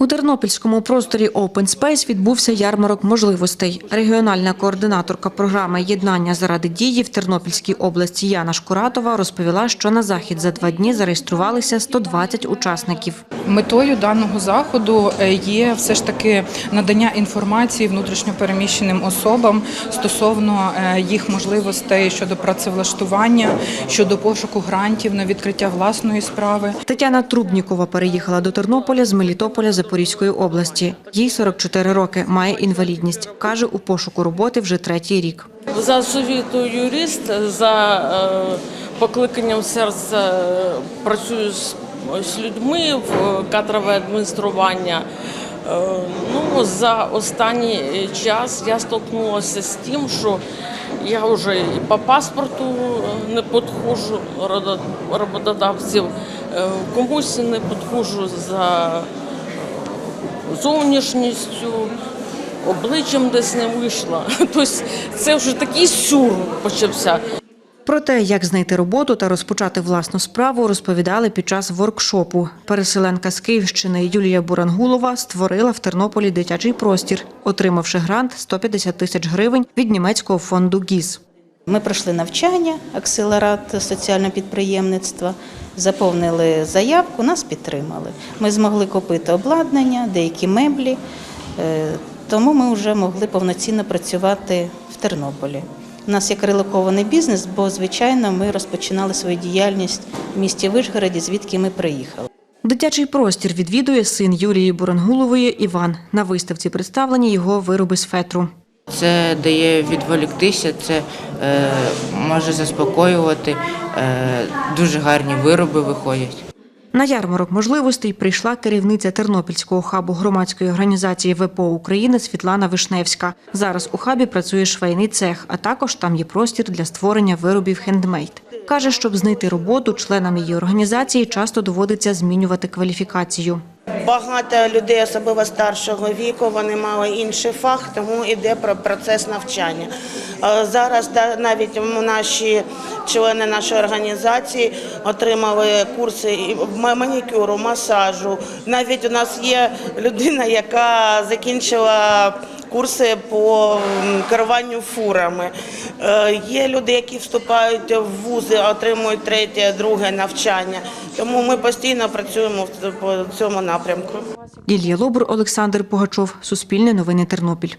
У тернопільському просторі Open Space відбувся ярмарок можливостей. Регіональна координаторка програми Єднання заради дії в Тернопільській області Яна Шкуратова розповіла, що на захід за два дні зареєструвалися 120 учасників. Метою даного заходу е, є все ж таки надання інформації внутрішньопереміщеним особам стосовно е, їх можливостей щодо працевлаштування, щодо пошуку грантів на відкриття власної справи. Тетяна Трубнікова переїхала до Тернополя з Мелітополя Запорізької області. Їй 44 роки, має інвалідність. Каже, у пошуку роботи вже третій рік. За освітою юрист, за е, покликанням серця е, працюю з, людьми в кадрове адміністрування. Е, Ну, за останній час я столкнулася з тим, що я вже і по паспорту не підходжу роботодавців, комусь не підходжу за зовнішністю, обличчям десь не вийшла. Тобто це вже такий сюр почався. Про те, як знайти роботу та розпочати власну справу, розповідали під час воркшопу. Переселенка з Київщини Юлія Бурангулова створила в Тернополі дитячий простір, отримавши грант 150 тисяч гривень від німецького фонду ГІЗ. Ми пройшли навчання, акселерат соціального підприємництва, заповнили заявку, нас підтримали. Ми змогли купити обладнання, деякі меблі, е, тому ми вже могли повноцінно працювати в Тернополі. У нас є релокований бізнес, бо, звичайно, ми розпочинали свою діяльність в місті Вишгороді, звідки ми приїхали. Дитячий простір відвідує син Юлії Бурангулової Іван. На виставці представлені його вироби з фетру. Це дає відволіктися, це е, може заспокоювати. Е, дуже гарні вироби виходять. На ярмарок можливостей прийшла керівниця Тернопільського хабу громадської організації ВПО України Світлана Вишневська. Зараз у хабі працює швейний цех, а також там є простір для створення виробів хендмейд. Каже, щоб знайти роботу, членам її організації часто доводиться змінювати кваліфікацію. Багато людей, особливо старшого віку, вони мали інший фах, тому йде про процес навчання. Е, Зараз навіть наші члени нашої організації отримали курси манікюру, масажу. Навіть у нас є людина, яка закінчила курси по керуванню фурами. Е, Є люди, які вступають в вузи, отримують третє, друге навчання. Тому ми постійно працюємо по цьому напрямку. Лілія Лобур, Олександр Погачов, Суспільне новини Тернопіль.